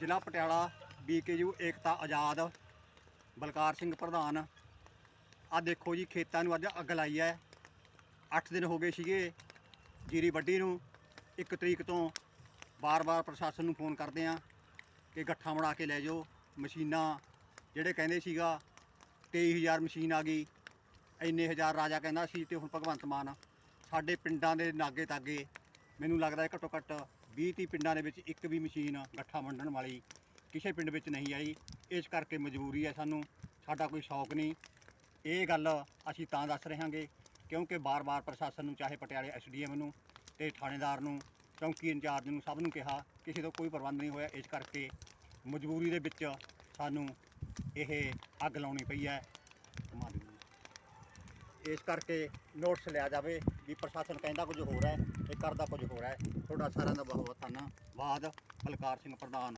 ਜ਼ਿਲ੍ਹਾ ਪਟਿਆਲਾ, ਬੀਕੇਯੂ, ਏਕਤਾ, ਆਜ਼ਾਦ। ਬਲਕਾਰ ਸਿੰਘ ਪ੍ਰਧਾਨ। ਆ ਦੇਖੋ ਜੀ, ਖੇਤਾਂ ਨੂੰ ਅੱਜ ਅੱਗ ਲਾਈ ਹੈ। 8 ਦਿਨ ਹੋ ਗਏ ਸੀਗੇ ਜੀਰੀ ਵੱਡੀ ਨੂੰ। 1 ਤਰੀਕ ਤੋਂ ਬਾਰ-ਬਾਰ ਪ੍ਰਸ਼ਾਸਨ ਨੂੰ ਫੋਨ ਕਰਦੇ ਆ ਕਿ ਗੱਠਾਂ ਬਣਾ ਕੇ ਲੈ ਜਾਓ। ਮਸ਼ੀਨਾਂ, ਜਿਹੜੇ ਕਹਿੰਦੇ ਸੀਗਾ 23000 ਮਸ਼ੀਨ ਆ ਗਈ। ਇੰਨੇ ਹਜ਼ਾਰ ਰਾਜਾ ਕਹਿੰਦਾ ਸੀ ਤੇ ਹੁਣ ਭਗਵੰਤ ਮਾਨ। ਸਾਡੇ ਪਿੰਡਾਂ ਦੇ ਨਾਗੇ ਤਾਗੇ ਮੈਨੂੰ ਲੱਗਦਾ ਘੱਟੋ ਘੱਟ 20 ਤੀਹ ਪਿੰਡਾਂ ਦੇ ਵਿੱਚ ਇੱਕ ਵੀ ਮਸ਼ੀਨ ਗੱਠਾ ਵੰਡਣ ਵਾਲੀ ਕਿਸੇ ਪਿੰਡ ਵਿੱਚ ਨਹੀਂ ਆਈ। ਇਸ ਕਰਕੇ ਮਜਬੂਰੀ ਹੈ ਸਾਨੂੰ। ਸਾਡਾ ਕੋਈ ਸ਼ੌਕ ਨਹੀਂ। ਇਹ ਗੱਲ ਅਸੀਂ ਤਾਂ ਦੱਸ ਰਹੇ ਹਾਂਗੇ ਕਿਉਂਕਿ ਬਾਰ-ਬਾਰ ਪ੍ਰਸ਼ਾਸਨ ਨੂੰ, ਚਾਹੇ ਪਟਿਆਲੇ ਐਸਡੀਐਮ ਨੂੰ ਤੇ ਥਾਣੇਦਾਰ ਨੂੰ, ਚੌਂਕੀ ਇੰਚਾਰਜ ਨੂੰ ਸਭ ਨੂੰ ਕਿਹਾ, ਕਿਸੇ ਤੋਂ ਕੋਈ ਪ੍ਰਬੰਧ ਨਹੀਂ ਹੋਇਆ। ਇਸ ਕਰਕੇ ਮਜਬੂਰੀ ਦੇ ਵਿੱਚ ਸਾਨੂੰ ਇਹ ਅੱਗ ਲਾਉਣੀ ਪਈ ਹੈ। ਇਸ ਕਰਕੇ ਨੋਟਿਸ ਲਿਆ ਜਾਵੇ ਵੀ ਪ੍ਰਸ਼ਾਸਨ ਕਹਿੰਦਾ ਕੁਝ ਹੋਰ ਹੈ ਤੇ ਕਰਦਾ ਕੁਝ ਹੋਰ ਹੈ। ਤੁਹਾਡਾ ਸਾਰਿਆਂ ਦਾ ਬਹੁਤ ਬਹੁਤ ਧੰਨਵਾਦ। ਬਲਕਾਰ ਸਿੰਘ ਪ੍ਰਧਾਨ।